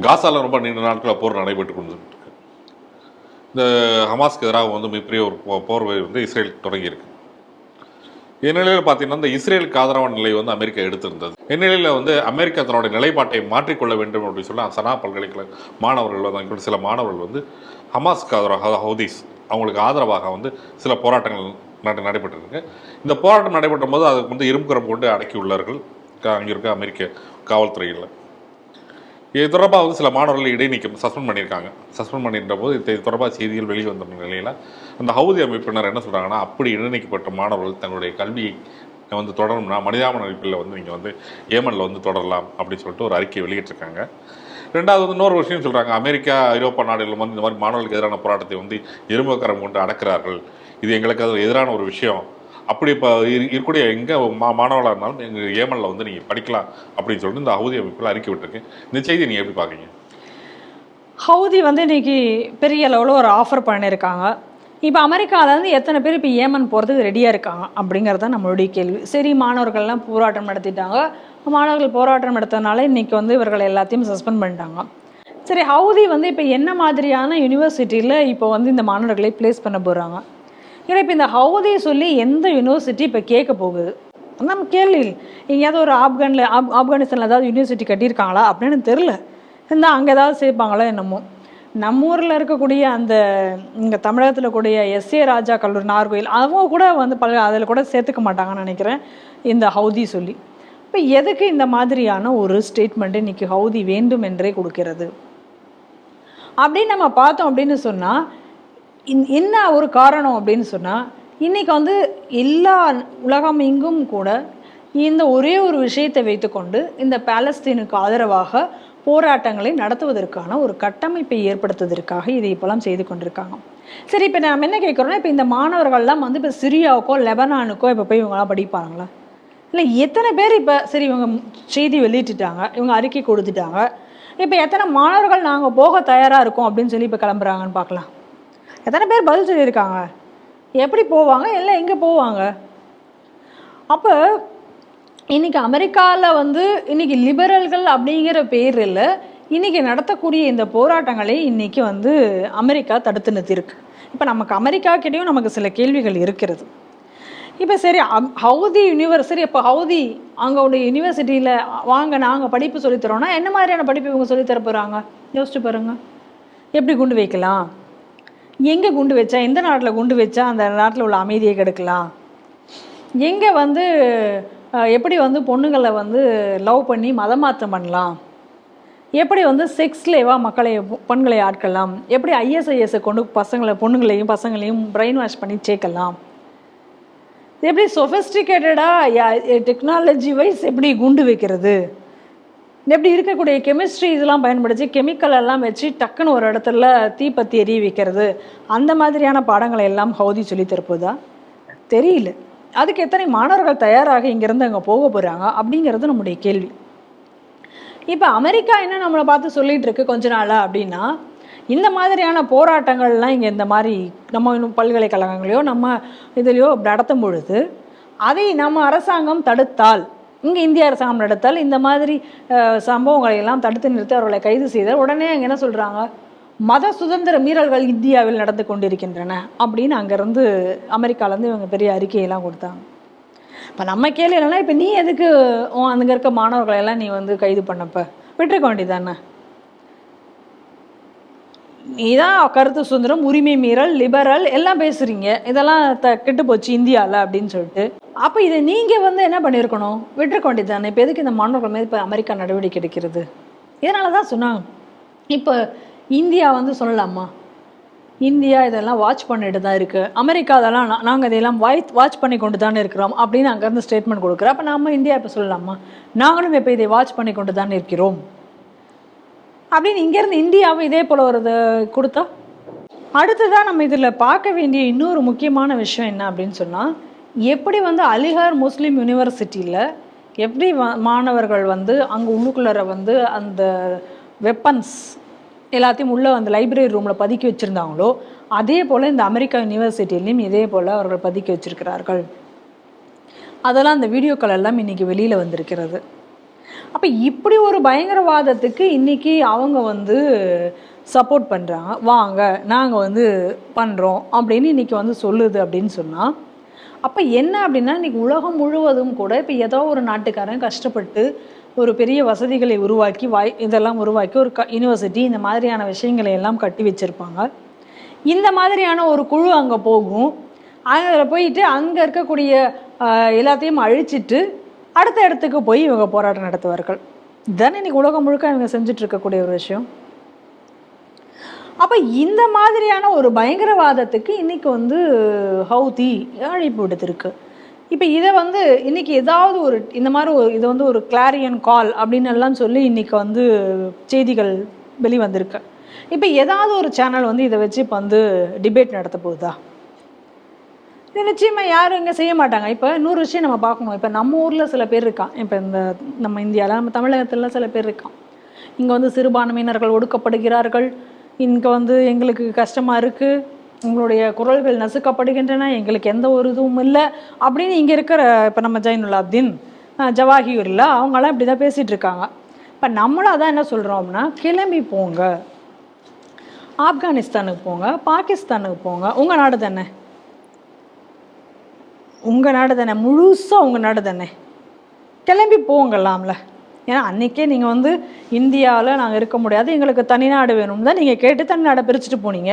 காசால ரொம்ப நீண்ட நாட்களாக போர் நடைபெற்று கொண்டிருக்கு இந்த ஹமாஸ்க்கு எதிராக வந்து மிகப்பெரிய ஒரு போர்வை போர் வந்து இஸ்ரேல் தொடங்கியிருக்கு. இந்நிலையில் பார்த்தீங்கன்னா இந்த இஸ்ரேலுக்கு ஆதரவான நிலை வந்து அமெரிக்கா எடுத்திருந்தது. இந்நிலையில் வந்து அமெரிக்கா தன்னுடைய நிலைப்பாட்டை மாற்றிக்கொள்ள வேண்டும் அப்படின்னு சொல்லி சனா பல்கலைக்கழக மாணவர்கள் வந்து அங்கே சில மாணவர்கள் வந்து ஹமாஸ்க்கு ஆதரவாக ஹவுதீஸ் அவங்களுக்கு ஆதரவாக வந்து சில போராட்டங்கள் நட நடைபெற்றிருக்கு. இந்த போராட்டம் நடைபெற்ற போது அதுக்கு வந்து இரும்புக்கரம் கொண்டு அடக்கியுள்ளார்கள். க- அங்கே இருக்க அமெரிக்க காவல்துறையில். இது தொடர்பாக வந்து சில மாணவர்கள் இடைநீக்கம் சஸ்பெண்ட் பண்ணியிருக்காங்க. சஸ்பெண்ட் பண்ணியிருந்த போது இது தொடர்பாக செய்திகள் வெளியே வந்த நிலையில் அந்த ஹவுதி அமைப்பினர் என்ன சொல்கிறாங்கன்னா அப்படி இடைநீக்கப்பட்ட மாணவர்கள் தங்களுடைய கல்வியை வந்து தொடரணும்னா மனிதாபன அமைப்பில் வந்து நீங்கள் வந்து ஏமனில் வந்து தொடரலாம். அப்படின்னு சொல்லிட்டு ஒரு அறிக்கை வெளியிட்டிருக்காங்க. ரெண்டாவது வந்து இன்னொரு விஷயம் சொல்கிறாங்க அமெரிக்கா ஐரோப்பா நாடுகளில் வந்து இந்த மாதிரி மாணவர்களுக்கு எதிரான போராட்டத்தை வந்து இரும்புக்கரம் கொண்டு அடக்கிறார்கள். இது எங்களுக்கு அது எதிரான ஒரு விஷயம். அப்படி இப்போ இருக்கக்கூடிய எங்கே மா மாணவர்களாக இருந்தாலும் எங்கள் ஏமனில் வந்து நீங்கள் படிக்கலாம் அப்படின்னு சொல்லிட்டு இந்த ஹவுதி அமைப்பில் அறிக்கை விட்டுருக்கேன் இந்த செய்தி நீங்கள் எப்படி பார்க்குறீங்க? ஹவுதி வந்து இன்னைக்கு பெரிய லெவலில் ஒரு ஆஃபர் பண்ணியிருக்காங்க இப்போ அமெரிக்காவிலேருந்து எத்தனை பேர் இப்போ ஏமன் போகிறதுக்கு ரெடியாக இருக்காங்க அப்படிங்கிறது தான் நம்மளுடைய கேள்வி. சரி மாணவர்கள்லாம் போராட்டம் நடத்திட்டாங்க. மாணவர்கள் போராட்டம் நடத்தனால இன்றைக்கி வந்து இவர்கள் எல்லாத்தையும் சஸ்பெண்ட் பண்ணிட்டாங்க. சரி ஹவுதி வந்து இப்போ என்ன மாதிரியான யூனிவர்சிட்டியில் இப்போ வந்து இந்த மாணவர்களை ப்ளேஸ் பண்ண போகிறாங்க ஏன்னா இப்போ இந்த ஹவுதி சொல்லி எந்த யூனிவர்சிட்டி இப்போ கேட்க போகுது? நம்ம கேள்வி எங்கேயாவது ஒரு ஆப்கானில் ஆப் ஆப்கானிஸ்தானில் ஏதாவது யூனிவர்சிட்டி கட்டியிருக்காங்களா அப்படின்னு தெரில இருந்தால் அங்கே ஏதாவது சேர்ப்பாங்களோ என்னமோ. நம்ம ஊரில் இருக்கக்கூடிய அந்த இங்கே தமிழகத்தில் கூடிய எஸ்ஏ ராஜா கல்லூரி நார்கோயில் அவங்க கூட வந்து பல அதில் கூட சேர்த்துக்க மாட்டாங்கன்னு நினைக்கிறேன் இந்த ஹவுதி சொல்லி. இப்போ எதுக்கு இந்த மாதிரியான ஒரு ஸ்டேட்மெண்ட் இன்னைக்கு ஹவுதி வேண்டும் என்றே கொடுக்கிறது? அப்படின்னு நம்ம பார்த்தோம் அப்படின்னு சொன்னால் என்ன ஒரு காரணம் அப்படின்னு சொன்னால் இன்றைக்கி வந்து எல்லா உலகம் எங்கும் கூட இந்த ஒரே ஒரு விஷயத்தை வைத்துக்கொண்டு இந்த பாலஸ்தீனுக்கு ஆதரவாக போராட்டங்களை நடத்துவதற்கான ஒரு கட்டமைப்பை ஏற்படுத்துவதற்காக இதை இப்போலாம் செய்து கொண்டிருக்காங்க. சரி இப்போ நம்ம என்ன கேட்குறோம்னா இப்போ இந்த மாணவர்கள்லாம் வந்து இப்போ சிரியாவுக்கோ லெபனானுக்கோ இப்போ போய் இவங்களாம் படிப்பாங்களா? இல்லை எத்தனை பேர் இப்போ சரி இவங்க செய்தி வெளியிட்டுட்டாங்க இவங்க அறிக்கை கொடுத்துட்டாங்க. இப்போ எத்தனை மாணவர்கள் நாங்கள் போக தயாராக இருக்கோம் அப்படின்னு சொல்லி இப்போ கிளம்புறாங்கன்னு பார்க்கலாம். எத்தனை பேர் பதில் சொல்லியிருக்காங்க? எப்படி போவாங்க? இல்லை எங்கே போவாங்க? அப்போ இன்னைக்கு அமெரிக்காவில் வந்து இன்னைக்கு லிபரல்கள் அப்படிங்கிற பேரில் இன்னைக்கு நடத்தக்கூடிய இந்த போராட்டங்களை இன்றைக்கி வந்து அமெரிக்கா தடுத்து நிறுத்தியிருக்கு. இப்போ நமக்கு அமெரிக்கா கிட்டேயும் நமக்கு சில கேள்விகள் இருக்கிறது. இப்போ சரி ஹவுதி யூனிவர்சிட்டி இப்போ ஹவுதி அங்கே யூனிவர்சிட்டியில் வாங்க நாங்கள் படிப்பு சொல்லித்தரோன்னா என்ன மாதிரியான படிப்பு இவங்க சொல்லித்தர போகிறாங்க யோசிச்சு பாருங்க. எப்படி குண்டு வைக்கலாம்? எங்கே குண்டு வச்சா எந்த நாட்டில் குண்டு வச்சா அந்த நாட்டில் உள்ள அமைதியை கெடுக்கலாம்? எங்கே வந்து எப்படி வந்து பொண்ணுங்களை வந்து லவ் பண்ணி மதமாற்றம் பண்ணலாம்? எப்படி வந்து செக்ஸ்லேவாக மக்களை பெண்களை ஆட்கலாம்? எப்படி ஐஎஸ்ஐஎஸ்ஸை கொண்டு பசங்களை பொண்ணுங்களையும் பசங்களையும் பிரெயின் வாஷ் பண்ணி சேர்க்கலாம்? எப்படி சொஃபஸ்டிகேட்டடாக டெக்னாலஜி வைஸ் எப்படி குண்டு வைக்கிறது? இப்படி இருக்கக்கூடிய கெமிஸ்ட்ரி இதெல்லாம் பயன்படுத்தி கெமிக்கல் எல்லாம் வச்சு டக்குன்னு ஒரு இடத்துல தீப்பத்தி எரிய வைக்கிறது. அந்த மாதிரியான பாடங்களை எல்லாம் ஹவுதி சொல்லி தரப்போதா தெரியல. அதுக்கு எத்தனை மாணவர்கள் தயாராக இங்கேருந்து அங்கே போக போகிறாங்க அப்படிங்கிறது நம்முடைய கேள்வி. இப்போ அமெரிக்கா என்ன நம்மளை பார்த்து சொல்லிகிட்டு இருக்கு கொஞ்ச நாளாக அப்படின்னா இந்த மாதிரியான போராட்டங்கள்லாம் இங்கே இந்த மாதிரி நம்ம இன்னும் பல்கலைக்கழகங்களையோ நம்ம இதுலையோ நடத்தும் பொழுது அதை நம்ம அரசாங்கம் தடுத்தால் இங்கே இந்திய அரசாங்கம் நடத்தால் இந்த மாதிரி சம்பவங்களை எல்லாம் தடுத்து நிறுத்தி அவர்களை கைது செய்தால் உடனே அங்கே என்ன சொல்கிறாங்க மத சுதந்திர மீறல்கள் இந்தியாவில் நடந்து கொண்டிருக்கின்றன அப்படின்னு அங்கேருந்து அமெரிக்காலேருந்து இவங்க பெரிய அறிக்கையெல்லாம் கொடுத்தாங்க. இப்போ நம்ம கேள்வி இல்லைன்னா இப்போ நீ எதுக்கு அங்கே இருக்க மாணவர்களை எல்லாம் நீ வந்து கைது பண்ணப்ப? விட்டுருக்க வேண்டியதானே நீ தான் கருத்து சுதந்திரம் உரிமை மீறல் லிபரல் எல்லாம் பேசுறீங்க. இதெல்லாம் த கெட்டு போச்சு இந்தியாவில் அப்படின்னு சொல்லிட்டு. அப்போ இதை நீங்கள் வந்து என்ன பண்ணியிருக்கணும் விட்டுருக்க வேண்டியதானே இப்போ எதுக்கு இந்த மாணவர்கள் மீது இப்போ அமெரிக்கா நடவடிக்கை எடுக்கிறது? இதனால தான் சொன்னாங்க. இப்போ இந்தியா வந்து சொல்லலாமா? இந்தியா இதெல்லாம் வாட்ச் பண்ணிட்டு தான் இருக்குது அமெரிக்கா அதெல்லாம் நாங்கள் இதையெல்லாம் வாய்ஸ் வாட்ச் பண்ணி கொண்டு தானே இருக்கிறோம் அப்படின்னு அங்கேருந்து ஸ்டேட்மெண்ட் கொடுக்குறோம் அப்போ நம்ம இந்தியா இப்போ சொல்லலாமா? நாங்களும் இப்போ இதை வாட்ச் பண்ணி கொண்டு தானே இருக்கிறோம். அப்படின்னு இங்கேருந்து இந்தியாவும் இதே போல் ஒரு இது கொடுத்தா? அடுத்ததாக நம்ம இதில் பார்க்க வேண்டிய இன்னொரு முக்கியமான விஷயம் என்ன அப்படின்னு சொன்னால் எப்படி வந்து அலிகார் முஸ்லீம் யூனிவர்சிட்டியில் எப்படி வ- மாணவர்கள் வந்து அங்கே உள்ளுக்குள்ளற வந்து அந்த வெப்பன்ஸ் எல்லாத்தையும் உள்ள அந்த லைப்ரரி ரூமில் பதுக்கி வச்சுருந்தாங்களோ அதே போல் இந்த அமெரிக்கா யூனிவர்சிட்டிலையும் இதே போல் அவர்கள் பதுக்கி வச்சிருக்கிறார்கள். அதெல்லாம் அந்த வீடியோக்கள் எல்லாம் இன்றைக்கி வெளியில் வந்திருக்கிறது. அப்போ இப்படி ஒரு பயங்கரவாதத்துக்கு இன்னைக்கு அவங்க வந்து சப்போர்ட் பண்ணுறாங்க வாங்க நாங்கள் வந்து பண்ணுறோம் அப்படின்னு இன்னைக்கு வந்து சொல்லுது அப்படின்னு சொன்னால் அப்போ என்ன அப்படின்னா இன்னைக்கு உலகம் முழுவதும் கூட இப்போ ஏதோ ஒரு நாட்டுக்காரன் கஷ்டப்பட்டு ஒரு பெரிய வசதிகளை உருவாக்கி வாய் இதெல்லாம் உருவாக்கி ஒரு க யூனிவர்சிட்டி இந்த மாதிரியான விஷயங்களை எல்லாம் கட்டி வச்சுருப்பாங்க. இந்த மாதிரியான ஒரு குழு அங்கே போகும். அதில் போயிட்டு அங்கே இருக்கக்கூடிய எல்லாத்தையும் அழிச்சிட்டு அடுத்த இடத்துக்கு போய் இவங்க போராட்டம் நடத்துவார்கள். இதுதானே இன்னைக்கு உலகம் முழுக்க இவங்க செஞ்சிட்ருக்கக்கூடிய ஒரு விஷயம். அப்போ இந்த மாதிரியான ஒரு பயங்கரவாதத்துக்கு இன்றைக்கி வந்து ஹவுதி அழைப்பு விடுத்திருக்கு. இப்போ இதை வந்து இன்றைக்கி ஏதாவது ஒரு இந்த மாதிரி ஒரு இது வந்து ஒரு கிளாரியன் கால் அப்படின்னு எல்லாம் சொல்லி இன்னைக்கு வந்து செய்திகள் வெளிவந்திருக்கு. இப்போ ஏதாவது ஒரு சேனல் வந்து இதை வச்சு இப்போ வந்து டிபேட் நடத்த போகுதா? நிச்சயமாக யாரும் இங்கே செய்ய மாட்டாங்க. இப்போ இன்னொரு விஷயம் நம்ம பார்க்கணும். இப்போ நம்ம ஊரில் சில பேர் இருக்கான். இப்போ இந்த நம்ம இந்தியாவில் நம்ம தமிழகத்தில் சில பேர் இருக்கான். இங்கே வந்து சிறுபான்மையினர்கள் ஒடுக்கப்படுகிறார்கள். இங்கே வந்து எங்களுக்கு கஷ்டமாக இருக்குது உங்களுடைய குரல்கள் நசுக்கப்படுகின்றன. எங்களுக்கு எந்த ஒரு இதுவும் இல்லை. அப்படின்னு இங்கே இருக்கிற இப்போ நம்ம ஜைனுல்லாப்தீன் அஹ், ஜவாஹிர்லா அவங்களாம் இப்படி தான் பேசிகிட்டு இருக்காங்க. இப்போ நம்மளும் அதான் என்ன சொல்கிறோம் அப்படின்னா கிளம்பி போங்க. ஆப்கானிஸ்தானுக்கு போங்க பாகிஸ்தானுக்கு போங்க. உங்கள் நாடு தானே? உங்கள் நாடு தானே? முழுசாக உங்கள் நாடு தானே? கிளம்பி போங்கலாம்ல ஏன்னா அன்றைக்கே நீங்கள் வந்து இந்தியாவில் நாங்கள் இருக்க முடியாது. எங்களுக்கு தனிநாடு வேணும் தான் நீங்கள் கேட்டு தனிநாடை பிரிச்சுட்டு போனீங்க.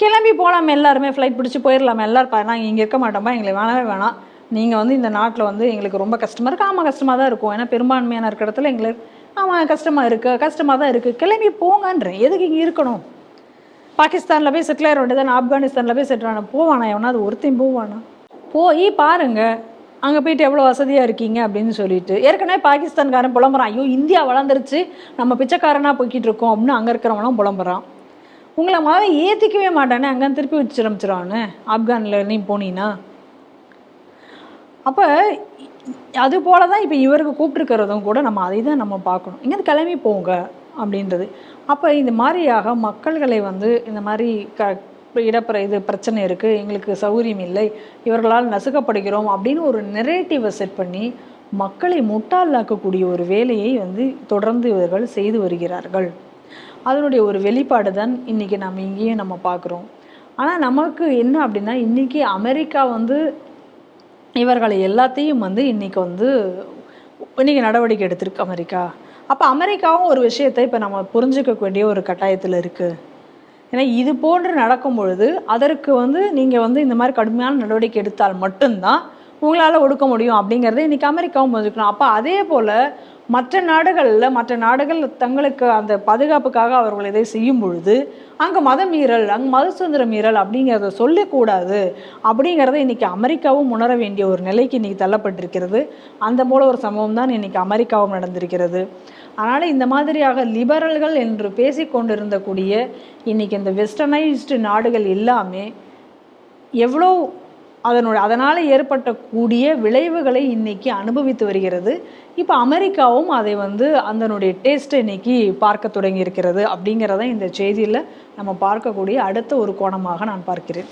கிளம்பி போகலாம் எல்லாருமே ஃப்ளைட் பிடிச்சி போயிடலாம் எல்லாரும் நாங்கள் இங்கே இருக்க மாட்டோமா? எங்களுக்கு வேணவே வேணாம். நீங்கள் வந்து இந்த நாட்டில் வந்து எங்களுக்கு ரொம்ப கஷ்டமாக இருக்குது ஆமாம் கஷ்டமாக தான் இருக்கும். ஏன்னா பெரும்பான்மையான இருக்கிற இடத்துல எங்களுக்கு ஆமாம் கஷ்டமாக இருக்குது கஷ்டமாக தான் இருக்குது கிளம்பி போங்கன்றேன். எதுக்கு இங்கே இருக்கணும்? பாகிஸ்தானில் போய் செட்டில் ஆயிட வேண்டியதானே ஆப்கானிஸ்தானில் போய் செட்டில் ஆன போவானா? எவனாவது ஒருத்தையும் போவானா? போய் பாருங்கள் அங்கே போயிட்டு எவ்வளோ வசதியாக இருக்கீங்க அப்படின்னு சொல்லிட்டு. ஏற்கனவே பாகிஸ்தான்காரன் புலம்புறான். ஐயோ இந்தியா வளர்ந்துருச்சு. நம்ம பிச்சைக்காரனாக போய்கிட்டு இருக்கோம் அப்படின்னு அங்கே இருக்கிறவனும் புலம்புறான். உங்களை மாதிரி ஏற்றிக்கவே மாட்டானே. அங்கே திருப்பி வச்சிரமிச்சிடவானே ஆப்கானில் நீ போனீன்னா அப்போ அது போல தான் இப்போ இவருக்கு கூப்பிட்டுருக்கிறதும் கூட நம்ம அதை தான் நம்ம பார்க்கணும். இங்கேருந்து கிளம்பி போங்க அப்படின்றது. அப்போ இந்த மாதிரியாக மக்கள்களை வந்து இந்த மாதிரி க இடப்பிர இது பிரச்சனை இருக்குது எங்களுக்கு சௌகரியம் இல்லை இவர்களால் நசுக்கப்படுகிறோம் அப்படின்னு ஒரு நெரேட்டிவை செட் பண்ணி மக்களை முட்டாளாக்கக்கூடிய ஒரு வேலையை வந்து தொடர்ந்து இவர்கள் செய்து வருகிறார்கள். அதனுடைய ஒரு வெளிப்பாடு தான் இன்றைக்கி நம்ம இங்கேயும் நம்ம பார்க்குறோம். ஆனால் நமக்கு என்ன அப்படின்னா இன்றைக்கி அமெரிக்கா வந்து இவர்களை எல்லாத்தையும் வந்து இன்னைக்கு வந்து இன்னைக்கு நடவடிக்கை எடுத்திருக்கு அமெரிக்கா. அப்போ அமெரிக்காவும் ஒரு விஷயத்தை இப்போ நம்ம புரிஞ்சுக்க வேண்டிய ஒரு கட்டாயத்தில் இருக்குது ஏன்னா இது போன்று நடக்கும் பொழுது அதற்கு வந்து நீங்கள் வந்து இந்த மாதிரி கடுமையான நடவடிக்கை எடுத்தால் மட்டும்தான் உங்களால் ஒடுக்க முடியும் அப்படிங்கிறத இன்றைக்கி அமெரிக்காவும் புரிஞ்சுக்கணும். அப்போ அதே போல் மற்ற நாடுகளில் மற்ற நாடுகள் தங்களுக்கு அந்த பாதுகாப்புக்காக அவர்கள் இதை செய்யும் பொழுது அங்கே மத மீறல் அங்கே மத சுதந்திர மீறல் அப்படிங்கிறத சொல்லக்கூடாது அப்படிங்கிறத இன்றைக்கி அமெரிக்காவும் உணர வேண்டிய ஒரு நிலைக்கு இன்றைக்கி தள்ளப்பட்டிருக்கிறது. அந்த போல ஒரு சம்பவம் தான் இன்றைக்கி அமெரிக்காவும் நடந்திருக்கிறது. அதனால் இந்த மாதிரியாக லிபரல்கள் என்று பேசிக்கொண்டிருந்தக்கூடிய இன்றைக்கி இந்த வெஸ்டர்னைஸ்டு நாடுகள் எல்லாமே எவ்வளோ அதனுடைய அதனால் ஏற்பட்டக்கூடிய விளைவுகளை இன்னைக்கு அனுபவித்து வருகிறது. இப்போ அமெரிக்காவும் அதை வந்து அதனுடைய டேஸ்ட்டை இன்னைக்கு பார்க்க தொடங்கி இருக்கிறது அப்படிங்கிறத இந்த செய்தியில் நம்ம பார்க்கக்கூடிய அடுத்த ஒரு கோணமாக நான் பார்க்கிறேன்.